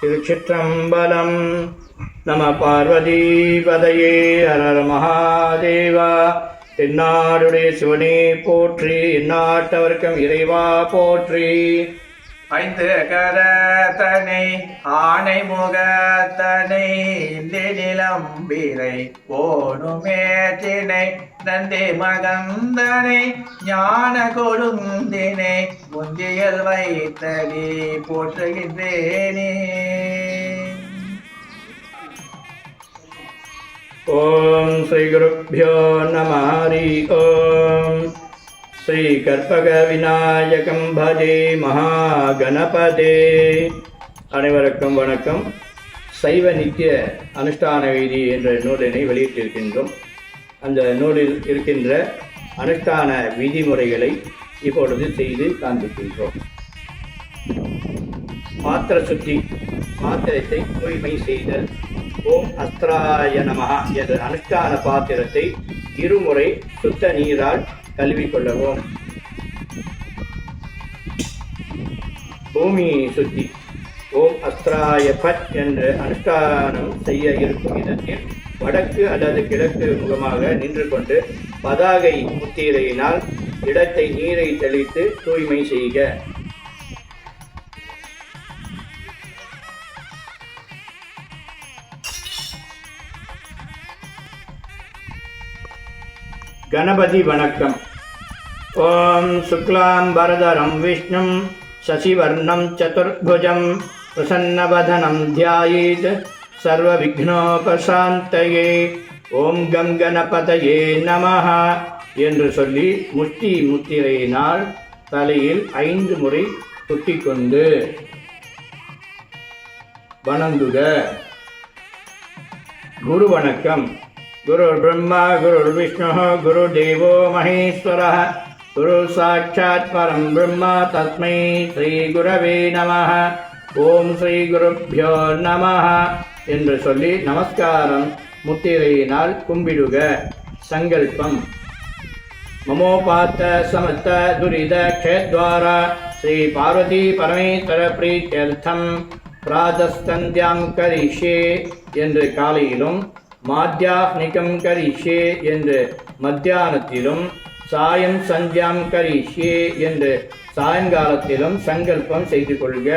திருச்சிற்றம்பலம். நம பார்வதிபதையே ஹரர் மகாதேவா. தென்னாடுடைய சிவனே போற்றி இந்நாட்டவர்க்கம் இறைவா போற்றி. ஐந்து கரத்தனை ஆணை முகத்தனை இந்த நிலம்பிரை ஓணுமேற்றினை நந்தி மகந்தனை ஞான கொடுந்தினை முந்தியல் வைத்தடி போற்றுகின்றேனே. ஓம் ஸ்ரீ குருப்பியோ நம ஹரி ஓம். ஸ்ரீ கற்பக விநாயகம் பஜே மகாகணபதே. அனைவருக்கும் வணக்கம். சைவ நித்திய அனுஷ்டான வீதி என்ற நூலினை வெளியிட்டிருக்கின்றோம். அந்த நூலில் இருக்கின்ற அனுஷ்டான விதிமுறைகளை இப்பொழுது செய்து காண்பிக்கின்றோம். பாத்திர சுத்தி பாத்திரத்தை தூய்மை செய்தல் ஓம் அஸ்திராய நமஹ என்ற அனுஷ்டான பாத்திரத்தை இருமுறை சுத்த நீரால் கழுவிக்கொள்ளவும் பூமி சுத்தி ஓம் அஸ்திராய பட் என்று அனுஷ்டானம் செய்ய இருக்கும் இடத்தில் வடக்கு அல்லது கிழக்கு முகமாக நின்று கொண்டு பதாகை முத்திரையினால் இடத்தை நீரை தெளித்து தூய்மை செய்க. கணபதி வணக்கம். ஓம் சுக்லாம்பரதரம் விஷ்ணும் சசிவர்ணம் சதுர்புஜம் பிரசன்னவதனம் தியாயேத் சர்வவிக்னோபசாந்தயே ஓம் கம் கணபதயே நமஹ என்று சொல்லி முஷ்டி முத்திரையினால் தலையில் ஐந்து முறை சுட்டிக்கொண்டு வணங்குக. குரு வணக்கம். குரு பிரம்மா குரு விஷ்ணு குரு தேவோ மகேஸ்வர குரு சாட்சாத் பரம் பிரம்மா தஸ்மை ஸ்ரீ குரவே நம ஓம் ஸ்ரீ குருப்பியோ நம என்று சொல்லி நமஸ்காரம் முத்திரையினால் கும்பிடுக. சங்கல்பம். மமோபாத்த சமத்த துரித க்ஷேத்வார ஸ்ரீ பார்வதி பரமேஸ்வர பிரீத்தியர்த்தம். பிராதஸ்தந்தியாம் கரிஷே என்று காலையிலும் மாத்தியாஹ்னிகம் கரிஷே என்று மத்தியானத்திலும் சாயம் சந்தியாம் கரிஷே என்று சாயங்காலத்திலும் சங்கல்பம் செய்து கொள்க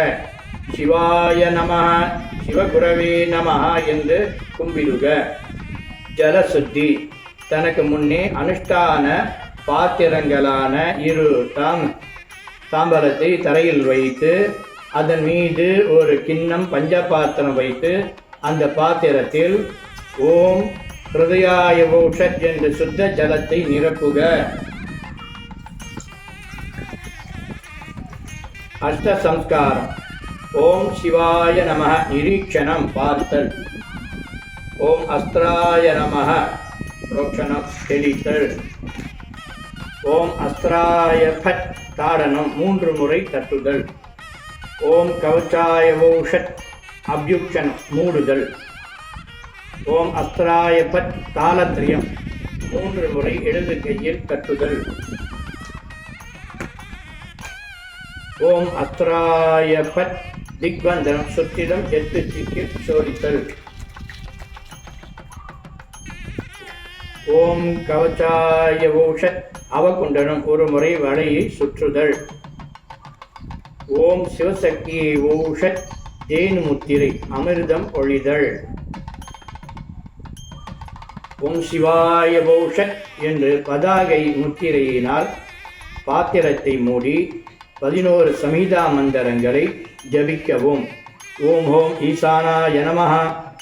சிவாய நம சிவகுரவே நம என்று கும்பிடுக. ஜலசுத்தி தனக்கு முன்னே அனுஷ்டான பாத்திரங்களான இரு தாம் தாம்பரத்தை தரையில் வைத்து அதன் மீது ஒரு கிண்ணம் பஞ்சபாத்திரம் வைத்து அந்த பாத்திரத்தில் ஓம் ஹிருதயாய ஓஷத் என்று சுத்த ஜலத்தை நிரப்புக. அஷ்ட சம்ஸ்காரம். ஓம் சிவாய நம நிரீட்சணம் பார்த்தல். ஓம் அஸ்திராய நம ரோக்ஷணம் தெளித்தல். ஓம் அஸ்திராய பட் தாடனம் மூன்று முறை தட்டுதல். ஓம் கவச்சாய ஓஷத் அபியுக்ஷனம் மூடுதல். ஓம் அஸ்திராயபட் தாளத்ரியம் மூன்று முறை இடது கையில் தட்டுதல் ஓம் அஸ்திராயபட் திக்பந்தனம் சுற்றிடம் எட்டு திக்கில் சோடித்தல் ஓம் கவச்சாய ஓஷத் அவகுண்டனம் ஒரு முறை வலையை சுற்றுதல். ஓம் சிவசக்தி ஓஷத் தேனு முத்திரை அமிர்தம் ஒழிதல். ஓம் சிவாய என்று பதாகை முத்திரையினால் பாத்திரத்தை மூடி பதினோரு சமீதா மந்திரங்களை ஜபிக்கவும். ஓம் ஹோம் ஈசானாய நமஹ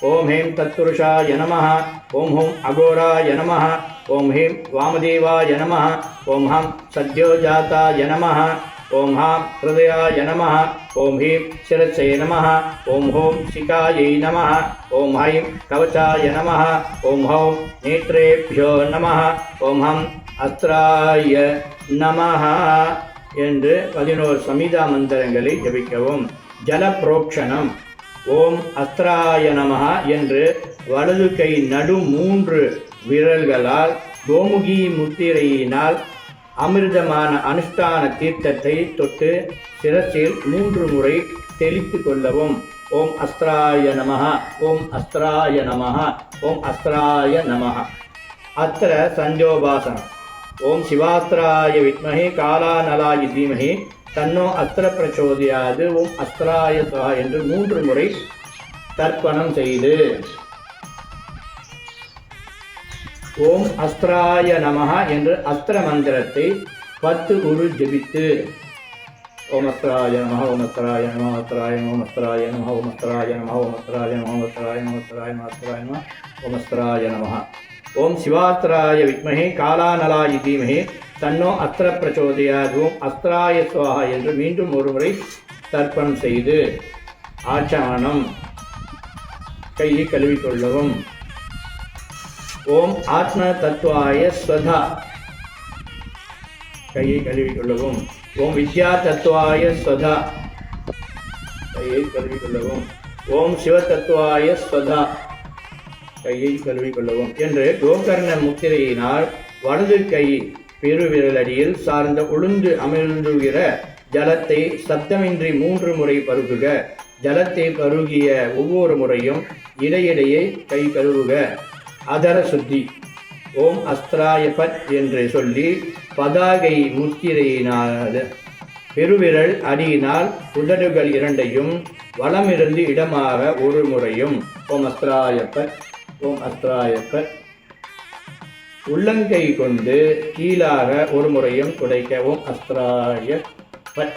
ஓம் ஹேம் தத்புருஷாய நமஹ ஓம் ஹோம் அகோராய நமஹ ஓம் ஹேம் வாமதேவாய நமஹ ஓம் ஹம் சத்யோஜாதாய நமஹ ஓம் ஹாம் ஹிருதயாய நம ஓம் ஹீம் சிரச்சை நம ஓம் ஹோம் சிகாயை நம ஓம் ஹைம் கவச்சாய நம ஓம் ஹௌம் நேத்ரேபியோ நம ஓம் ஹம் அஸ்திராய நம என்று பதினோரு சமிதா மந்திரங்களை ஜபிக்கவும். ஜலப்ரோக்ஷணம். ஓம் அஸ்திராய நம என்று வலது கை நடு மூன்று விரல்களால் கோமுகி முத்திரையினால் அமிர்தமான அனுஷ்டான தீர்த்தத்தை தொட்டு சிரசில் மூன்று முறை தெளித்து கொள்ளவும். ஓம் அஸ்திராய நமः ஓம் அஸ்திராய நமः ஓம் அஸ்திராய நமः அத்திர சஞ்சோபாசனம் ஓம் சிவாஸ்திராய வித்மஹி காலாநலாய தீமஹி தன்னோ அஸ்திர பிரச்சோதியாது. ஓம் அஸ்திராய சுவா என்று மூன்று முறை தர்ப்பணம் செய்து ஓம் அஸ்திராய நமஹ என்று அஸ்திர மந்திரத்தை பத்து உரு ஜெபித்து ஓம் அஸ்திராய நமஹ ஓம் அஸ்திராய நம அஸ்திராய ஓம் அஸ்திராய நமஹ ஓம் அஸ்திராய ஓம் அஸ்திராய நம ஓம் அஸ்திராய நம அஸ்திராய நம அஸ்திராய நம ஓம் அஸ்திராய ஓம் சிவாஸ்திராய வித்மஹே காலாநலாய தீமகே தன்னோ அஸ்திர பிரச்சோதயாத் ஓம் அஸ்திராய சுவாகா என்று மீண்டும் ஒருமுறை தர்ப்பணம் செய்து ஆச்சானம் கையை கழுவிக்கொள்ளவும் ஓம் ஆத்ம தத்துவாய ஸ்வதா. கையை கழுவிக்கொள்ளவும். ஓம் வித்யா தத்துவாய ஸ்வதா. கையை கழுவிக்கொள்ளவும். ஓம் சிவ தத்துவாய ஸ்வதா. கையை கழுவிக்கொள்ளவும். என்று கோகர்ண முத்திரையினால் வலது கை பெருவிரலடியில் சார்ந்த உளுந்து அமிழ்ந்துகிற ஜலத்தை சத்தமின்றி மூன்று முறை பருகுக. ஜலத்தை பருகிய ஒவ்வொரு முறையும் இடையிடையே கை கழுவுக. அதர சுத்தி. ஓம் அஸ்திராயபத் என்று சொல்லி பதாகை முத்திரையினால பெருவிரல் அடியினால் உதடுகள் இரண்டையும் வலமிருந்து இடமாக ஒரு முறையும் ஓம் அஸ்திராயப்பர் ஓம் அஸ்திராயப்பர் உள்ளங்கை கொண்டு கீழாக ஒரு முறையும் துடைக்க ஓம் அஸ்திராய பட்